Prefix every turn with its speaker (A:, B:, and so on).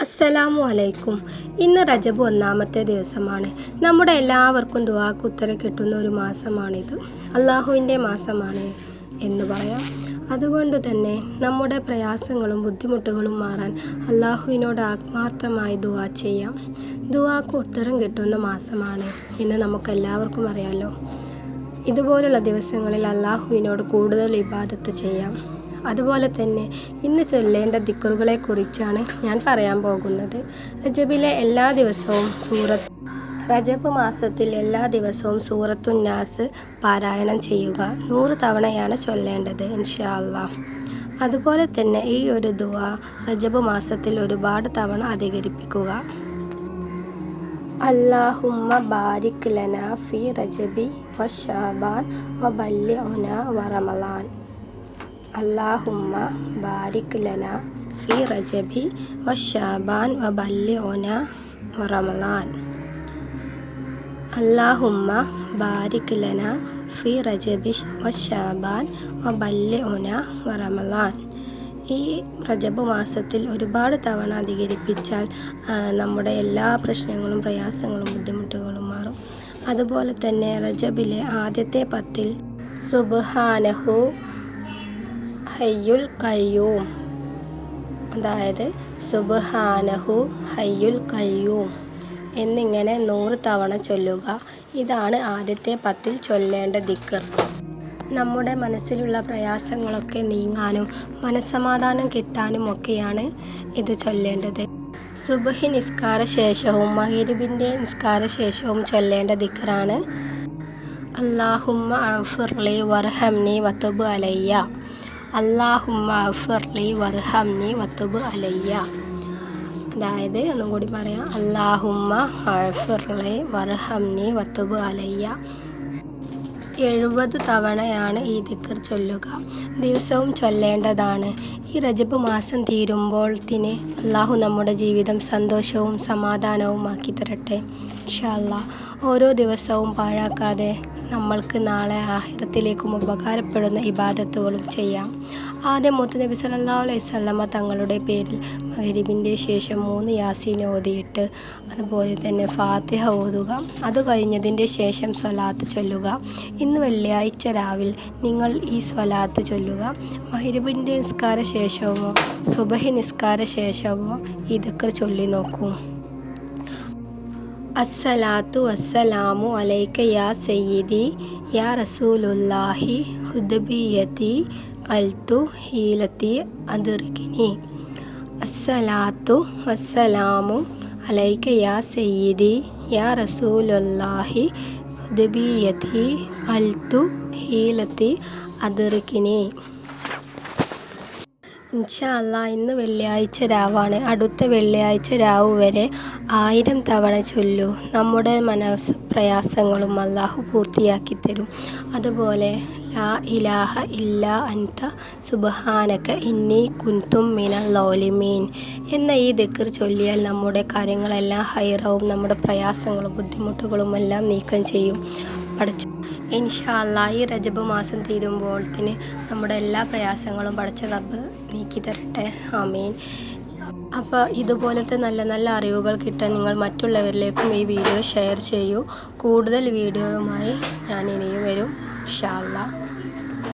A: അസ്സലാമു അലൈക്കും ഇന്ന് റജബ് ഒന്നാമത്തെ ദിവസമാണ്. നമ്മുടെ എല്ലാവർക്കും ദുവാക്ക് ഉത്തരം കിട്ടുന്ന ഒരു മാസമാണിത്. അള്ളാഹുവിന്റെ മാസമാണ് എന്ന് പറയാം. അതുകൊണ്ട് തന്നെ നമ്മുടെ പ്രയാസങ്ങളും ബുദ്ധിമുട്ടുകളും മാറാൻ അള്ളാഹുവിനോട് ആത്മാർത്ഥമായി ദുവാ ചെയ്യാം. ദുവാക്ക് ഉത്തരം കിട്ടുന്ന മാസമാണ് എന്ന് നമുക്കെല്ലാവർക്കും അറിയാലോ. ഇതുപോലുള്ള ദിവസങ്ങളിൽ അള്ളാഹുവിനോട് കൂടുതൽ ഇബാദത്ത് ചെയ്യാം. അതുപോലെ തന്നെ ഇന്ന് ചൊല്ലേണ്ട ദിക്കറുകളെ കുറിച്ചാണ് ഞാൻ പറയാൻ പോകുന്നത്. റജബിലെ എല്ലാ ദിവസവും സൂറത്ത് റജബ് മാസത്തിൽ എല്ലാ ദിവസവും സൂറത്തുന്നാസ് പാരായണം ചെയ്യുക നൂറ് തവണയാണ് ചൊല്ലേണ്ടത് ഇൻഷാ അതുപോലെ തന്നെ ഈ ഒരു ദുവ റജബ് മാസത്തിൽ ഒരുപാട് തവണ അധികരിപ്പിക്കുക. അല്ലാഹുമ്മ ബാരിക് ലന ഫി റജബി വ ഷാബാൻ വ ബല്ലിഉന വ റമളാൻ. അല്ലാഹുമ്മ ബാരിക് ലന ഫി റജബി വ ഷാബാൻ വ ബല്ലിഉന വ റമളാൻ. അല്ലാഹുമ്മ ബാരിക് ലന ഫി റജബി വ ഷാബാൻ വ ബല്ലിഉന വ റമളാൻ. ഈ റജബ് മാസത്തിൽ ഒരുപാട് തവണ അധികരിപ്പിച്ചാൽ നമ്മുടെ എല്ലാ പ്രശ്നങ്ങളും പ്രയാസങ്ങളും ബുദ്ധിമുട്ടുകളും മാറും. അതുപോലെ തന്നെ റജബിലെ ആദ്യത്തെ പത്തിൽ സുബ്ഹാനഹു ഹയ്യുൽ കയ്യൂം അതായത് സുബ്ഹാനഹു ഹയ്യുൽ കയ്യൂം എന്നിങ്ങനെ നൂറ് തവണ ചൊല്ലുക. ഇതാണ് ആദ്യത്തെ പത്തിൽ ചൊല്ലേണ്ട ദിക്കർ നമ്മുടെ മനസ്സിലുള്ള പ്രയാസങ്ങളൊക്കെ നീങ്ങാനും മനസ്സമാധാനം കിട്ടാനും ഒക്കെയാണ് ഇത് ചൊല്ലേണ്ടത്. സുബഹി നിസ്കാര ശേഷവും മഹരിബിന്റെ നിസ്കാര ശേഷവും ചൊല്ലേണ്ട ദിക്കറാണ് അള്ളാഹുമ്മ അഫുർലി വർഹംനി വത്തുബ് അലയ്യ. അല്ലാഹുമ്മ അഫിർലി വർഹംനി വത്തുബ് അലയ്യ. അതായത് ഒന്നും കൂടി പറയാം. അല്ലാഹുമ്മ അഫിർലി വർഹംനി വത്തുബ് അലയ്യ. എഴുപത് തവണയാണ് ഈ ദിക്കർ ചൊല്ലുക. ദിവസവും ചൊല്ലേണ്ടതാണ്. ഈ റജബ് മാസം തീരുമ്പോൾ തിന് അള്ളാഹു നമ്മുടെ ജീവിതം സന്തോഷവും സമാധാനവും സമാധാനവുമാക്കി തരട്ടെ ഇൻഷാല്ലാ ഓരോ ദിവസവും പാഴാക്കാതെ നമ്മൾക്ക് നാളെ ആഹിറത്തിലേക്കും ഉപകാരപ്പെടുന്ന ഇബാദത്തുകളും ചെയ്യാം. ആദ്യം മുത്ത് നബി സല്ലല്ലാഹു അലൈഹി വസല്ലമ തങ്ങളുടെ പേരിൽ മഗ്രിബിന്റെ ശേഷം മൂന്ന് യാസീൻ ഓതിയിട്ട് അതുപോലെ തന്നെ ഫാത്തിഹ ഓതുക. അത് കഴിഞ്ഞതിന്റെ ശേഷം സ്വലാത്ത് ചൊല്ലുക. ഇന്ന് വെള്ളിയാഴ്ച രാവിൽ നിങ്ങൾ ഈ സ്വലാത്ത് ചൊല്ലുക. മഗ്രിബിന്റെ നിസ്കാര ശേഷമോ സുബഹി നിസ്കാര ശേഷമോ ഇതൊക്കെ ചൊല്ലി നോക്കൂ അസ്സലാത്തു വസ്സലാമു അലൈക യാ സയ്യിദി യാ റസൂലുല്ലാഹി ഹുദ്ബിയത്തി അൽത്തു ഹീലത്തി അതിർഗിനി അസ്സലാത്തു വസ്സലാമു അലൈക യാ സയ്യിദി യാ റസൂലുല്ലാഹി ഹുദ്ബിയത്തി അൽത്തു ഹീലത്തി അതിർക്കിനി ഇൻഷാ അല്ലാ ഇന്ന് വെള്ളിയാഴ്ച രാവാണ്. അടുത്ത വെള്ളിയാഴ്ച രാവ് വരെ ആയിരം തവണ ചൊല്ലൂ. നമ്മുടെ മനസ് പ്രയാസങ്ങളും അള്ളാഹു പൂർത്തിയാക്കി തരും അതുപോലെ ലാ ഇലാഹ ഇല്ല അൻത സുബഹാനക്ക ഇന്നി കുൻതും മിന ലോലിമീൻ എന്ന ഈ ദിക്കർ ചൊല്ലിയാൽ നമ്മുടെ കാര്യങ്ങളെല്ലാം ഹൈറാവും നമ്മുടെ പ്രയാസങ്ങളും ബുദ്ധിമുട്ടുകളും എല്ലാം നീക്കം ചെയ്യും. പഠിച്ചു ഇൻഷാ അല്ലാ ഈ രജബ് മാസം തീരുമ്പോഴത്തിന് നമ്മുടെ എല്ലാ പ്രയാസങ്ങളും പഠിച്ച റബ്ബ് നീക്കി തരട്ടെ. ആമീൻ. അപ്പോൾ ഇതുപോലത്തെ നല്ല നല്ല അറിവുകൾ കിട്ടാൻ നിങ്ങൾ മറ്റുള്ളവരിലേക്കും ഈ വീഡിയോ ഷെയർ ചെയ്യൂ. കൂടുതൽ വീഡിയോയുമായി ഞാൻ ഇനിയും വരും. ഇൻഷാ അല്ലാ